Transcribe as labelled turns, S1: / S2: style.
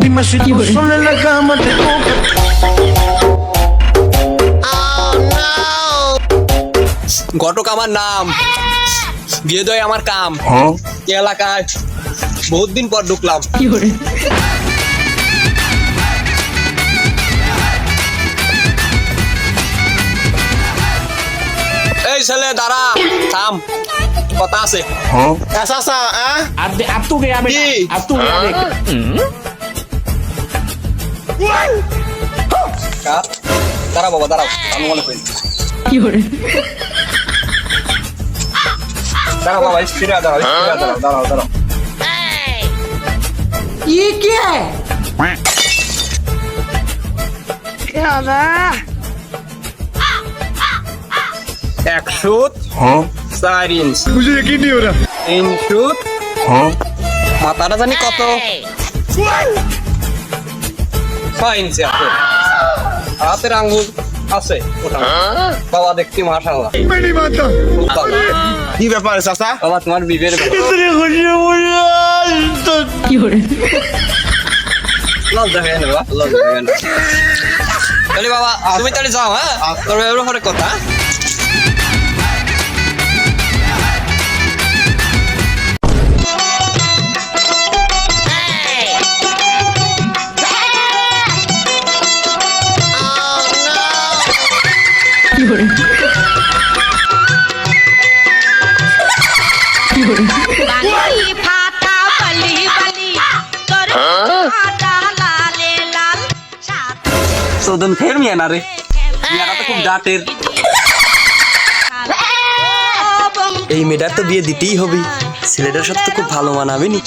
S1: Dime si tú sola en la cama te toca.
S2: ঘটক আমার নাম বিয়ে দয় আমার কাম এই এলাকায় বহুত দিন পর ঢুকলাম এই ছেলে দাঁড়া থাম কথা আছে
S3: ऐसा सा आ
S4: अब दे- अब तू गया
S2: কি?
S4: बेटा अब तू गया देख
S2: কার? দাঁড়াও বাবা দাঁড়াও আমি মনে করি দাঁড়াও বাবা স্থির হয়ে দাঁড়াও স্থির হয়ে দাঁড়াও দাঁড়াও দাঁড়াও এক সুত চার ইঞ্চ
S1: मुझे यकीन नहीं हो रहा
S2: তিন সুত মাথাটা জানি কত ছয় ইঞ্চি আছে। হাতের আঙ্গুল আছে বাবা দেখছি মাশাআল্লাহ।
S3: কি ব্যাপার চাচা?
S2: বাবা তোমার বিবের কি করে বাবা লাল বাবা তুমি তাহলে যাও হ্যাঁ? তোর ব্যাপারে কথা
S5: হ্যাঁ? সাত
S2: চোদন ফের মিয়া না রে। মিয়াটা তো খুব ডাটের এই মেয়েটার তো বিয়ে দিতেই হবে। ছেলেটার সাথে তো খুব ভালো মানাবে নি